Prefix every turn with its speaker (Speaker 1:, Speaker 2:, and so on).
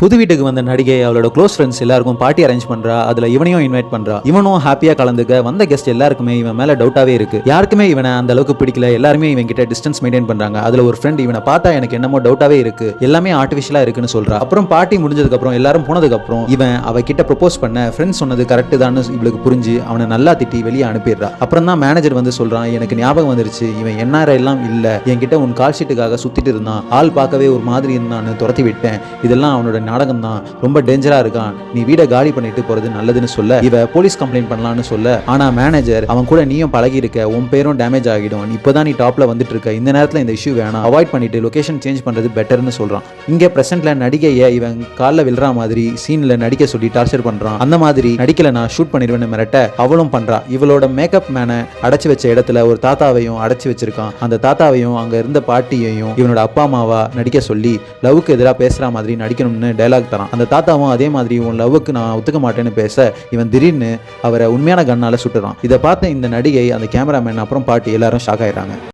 Speaker 1: புது வீட்டுக்கு வந்த நடிகை அவளோட க்ளோஸ் ஃப்ரெண்ட்ஸ் எல்லாருக்கும் பார்ட்டி அரேஞ்ச் பண்றா அதுல இவனையும் இன்வைட் பண்றா. இவனும் ஹாப்பியா கலந்துக்க வந்த கெஸ்ட் எல்லாருக்குமே இவன் மேல டவுட்டாவே இருக்கு. யாருக்குமே இவனை அந்த அளவுக்கு பிடிக்கல எல்லாருமே இவன் கிட்ட டிஸ்டன்ஸ் மெயின்டைன் பண்றாங்க. அதுல ஒரு ஃப்ரெண்ட் இவனை பார்த்தா எனக்கு என்னமோ டவுட்டாவே இருக்கு. எல்லாமே ஆர்டிஃபிஷியலா இருக்குன்னு சொல்றா. அப்புறம் பார்ட்டி முடிஞ்சதுக்கு அப்புறம் எல்லாரும் போனதுக்கு அப்புறம் இவன் அவ கிட்ட ப்ரொபோஸ் பண்ண ஃப்ரெண்ட்ஸ் சொன்னது கரெக்ட் தான் இவளுக்கு புரிஞ்சு அவனை நல்லா திட்டி வெளியே அனுப்பிடுறா. அப்புறம் தான் மேனேஜர் வந்து சொல்றான் எனக்கு ஞாபகம் வந்துருச்சு இவன் என்ஆர் எல்லாம் இல்ல. என்கிட்ட உன் கால் ஷீட்டுக்காக சுத்திட்டு இருந்தான். ஆள் பார்க்கவே ஒரு மாதிரி இருந்தான்னு துரத்தி விட்டேன். இதெல்லாம் அவனோட நாடகம் தான் ரொம்ப டேஞ்சரா இருக்கான். நீ வீடை காலி பண்ணிட்டு போறது நல்லதுன்னு சொல்ல. இவ போலீஸ் கம்ப்ளைண்ட் பண்ணலாம்னு சொல்ல. ஆனா மேனேஜர் அவன் கூட நீயும் பழகி இருக்க உன் பேரும் டேமேஜ் ஆகிடும். இப்போதான் நீ டாப்ல வந்துட்டு இருக்க இந்த நேரத்துல இந்த இஷ்யூ வேணாம். அவாய்ட் பண்ணிட்டு லொகேஷன் சேஞ்ச் பண்றது பெட்டர்னு சொல்றான். இங்க பிரசன்ட்ல நடிகையை இவன் காலில் விழுற மாதிரி சீன்ல நடிக்க சொல்லி டார்ச்சர் பண்றான். அந்த மாதிரி நடிக்கல நான் ஷூட் பண்ணிடுவேன்னு மிரட்ட அவளும் பண்றா. இவளோட மேக்கப் மேனை அடைச்சு வச்ச இடத்துல ஒரு தாத்தாவையும் அடைச்சு வச்சிருக்கான். அந்த தாத்தாவையும் அங்க இருந்த பாட்டியையும் இவனோட அப்பா அம்மாவா நடிக்க சொல்லி லவ்க்கு எதிராக பேசுற மாதிரி நடிக்கணும்னு டைலாக் தரான். அந்த தாத்தாவும் அதே மாதிரி உன் லவ்வுக்கு நான் ஒத்துக்க மாட்டேன்னு பேச இவன் திடீர்னு அவரை உண்மையான கண்ணால சுட்டுறான். இதை பார்த்த இந்த நடிகை அந்த கேமராமேன் அப்புறம் பாட்டி எல்லாரும் ஷாக் ஆயிடுறாங்க.